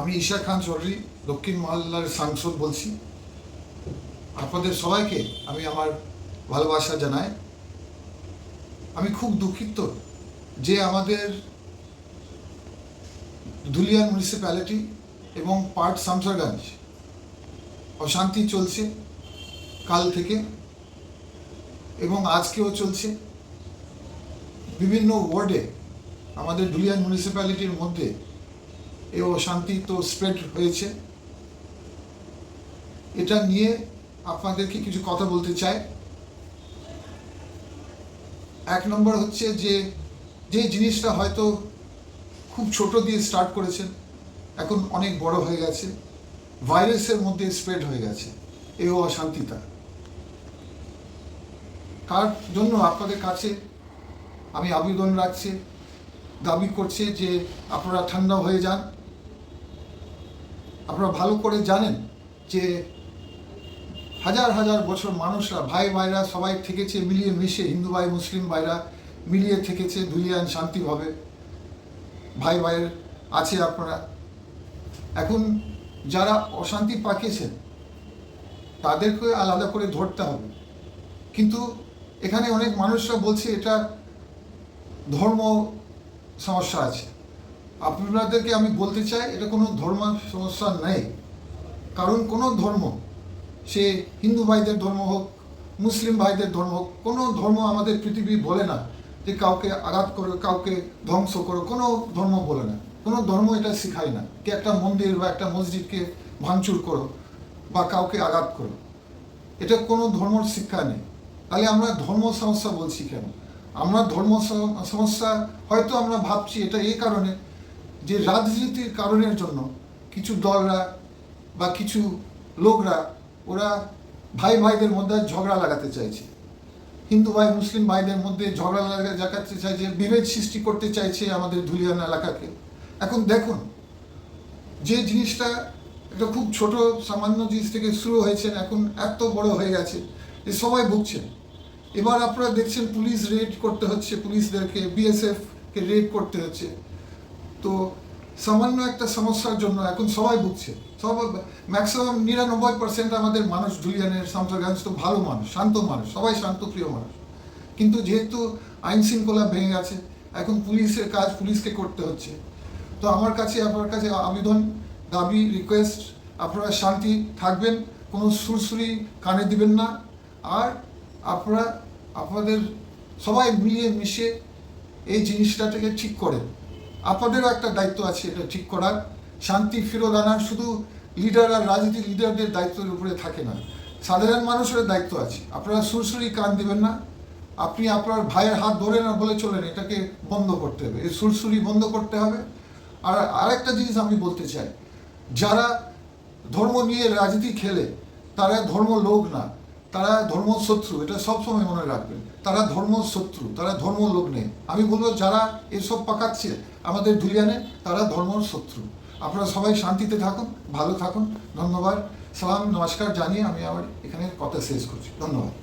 আমি ঈশা খান চৌধুরী, দক্ষিণ মহল্লার সাংসদ বলছি। আপনাদের সবাইকে আমি আমার ভালোবাসা জানাই। আমি খুব দুঃখিত যে আমাদের ধুলিয়ান মিউনিসিপ্যালিটি এবং পার্ট শামসারগঞ্জ অশান্তি চলছে কাল থেকে এবং আজকেও চলছে। বিভিন্ন ওয়ার্ডে আমাদের ধুলিয়ান মিউনিসিপ্যালিটির মধ্যে এই অশান্তি তো স্প্রেড হয়েছে। এটা নিয়ে আপনাদেরকে কিছু কথা বলতে চাই। এক নম্বর হচ্ছে যে যে জিনিসটা হয়তো খুব ছোট দিয়ে স্টার্ট করেছেন, এখন অনেক বড় হয়ে গেছে ভাইরাসের মধ্যে স্প্রেড হয়ে গেছে, এই অশান্তিটা। তার জন্য আপনাদের কাছে আমি আবেদন রাখছি, দাবি করছে যে আপনারা ঠান্ডা হয়ে যান আপনারা ভালো করে জানেন যে হাজার হাজার বছর মানুষরা, ভাই ভাইরা সবাই থেকেছে, মিলিয়ে মিশে, হিন্দু ভাই, মুসলিম ভাইরা মিলিয়ে থেকেছে ধুলিয়ান শান্তিভাবে ভাই ভাইয়ের আছে আপনারা। এখন যারা অশান্তি পাকিয়েছেন, তাদেরকে আলাদা করে ধরতে হবে। কিন্তু এখানে অনেক মানুষরা বলছে এটা ধর্ম সমস্যা আছে। আপনাদেরকে আমি বলতে চাই, এটা কোনো ধর্ম সমস্যা নেই। কারণ কোনো ধর্ম, সে হিন্দু ভাইদের ধর্ম হোক, মুসলিম ভাইদের ধর্ম হোক, কোনো ধর্ম আমাদের পৃথিবী বলে না যে কাউকে আঘাত করো, কাউকে ধ্বংস করো, কোনো ধর্ম বলে না। কোনো ধর্ম এটা শেখায় না কি একটা মন্দির বা একটা মসজিদকে ভাঙচুর করো বা কাউকে আঘাত করো। এটা কোনো ধর্মর শিক্ষা নেই। তাহলে আমরা ধর্ম সমস্যা বলছি কেন? আমরা ধর্ম সমস্যা হয়তো আমরা ভাবছি এটা এই কারণে যে রাজনীতির কারণের জন্য কিছু দলরা বা কিছু লোকরা, ওরা ভাই ভাইদের মধ্যে ঝগড়া লাগাতে চাইছে। হিন্দু ভাই, মুসলিম ভাইদের মধ্যে ঝগড়া লাগা লাগাতে চাইছে বিভেদ সৃষ্টি করতে চাইছে আমাদের ধুলিয়ান এলাকাকে। এখন দেখুন, যে জিনিসটা একটা খুব ছোট, সামান্য জিনিস থেকে শুরু হয়েছে, এখন এত বড় হয়ে গেছে যে সবাই ভুগছেন এবার আপনারা দেখছেন পুলিশ রেড করতে হচ্ছে, পুলিশদেরকে বিএসএফকে রেড করতে হচ্ছে। তো সামান্য একটা সমস্যার জন্য এখন সবাই ভুগছে। সব ম্যাক্সিমাম নিরানব্বই পার্সেন্ট আমাদের মানুষ ধুলিয়ানের সামসারগঞ্জ তো ভালো মানুষ, শান্ত মানুষ, সবাই শান্তপ্রিয় মানুষ। কিন্তু যেহেতু আইন শৃঙ্খলা ভেঙে গেছে, এখন পুলিশের কাজ পুলিশকে করতে হচ্ছে। তো আমার কাছে, আপনার কাছে আবেদন, দাবি রিকোয়েস্ট আপনারা শান্তি থাকবেন, কোনো সুরসুরি কানে দিবেন না। আর আপনারা, আপনাদের সবাই মিলিয়ে মিশে এই জিনিসটাকে ঠিক করেন। আপনাদেরও একটা দায়িত্ব আছে, এটা ঠিক করার। শান্তি ফেরত আনার, শুধু লিডার আর রাজনীতি লিডারদের দায়িত্বের উপরে থাকে না। সাধারণ মানুষের দায়িত্ব আছে। আপনারা সুরসুরি কান দিবেন না। আপনি আপনার ভাইয়ের হাত ধরে না বলে চলেন, এটাকে বন্ধ করতে হবে। এই সুরসুরি বন্ধ করতে হবে। আর আরেকটা জিনিস আমি বলতে চাই, যারা ধর্ম নিয়ে রাজনীতি খেলে, তারা ধর্ম লোক না। তারা ধর্মশত্রু, এটা সবসময় মনে রাখবেন। তারা ধর্ম শত্রু তারা ধর্ম লোক নেই। আমি বলব যারা এসব পাকাচ্ছে, আমাদের দুলিয়ানে তারা ধর্ম শত্রু আপনারা সবাই শান্তিতে থাকুন, ভালো থাকুন। ধন্যবাদ। সালাম, নমস্কার জানিয়ে আমি আবার এখানে কথা শেষ করছি। ধন্যবাদ।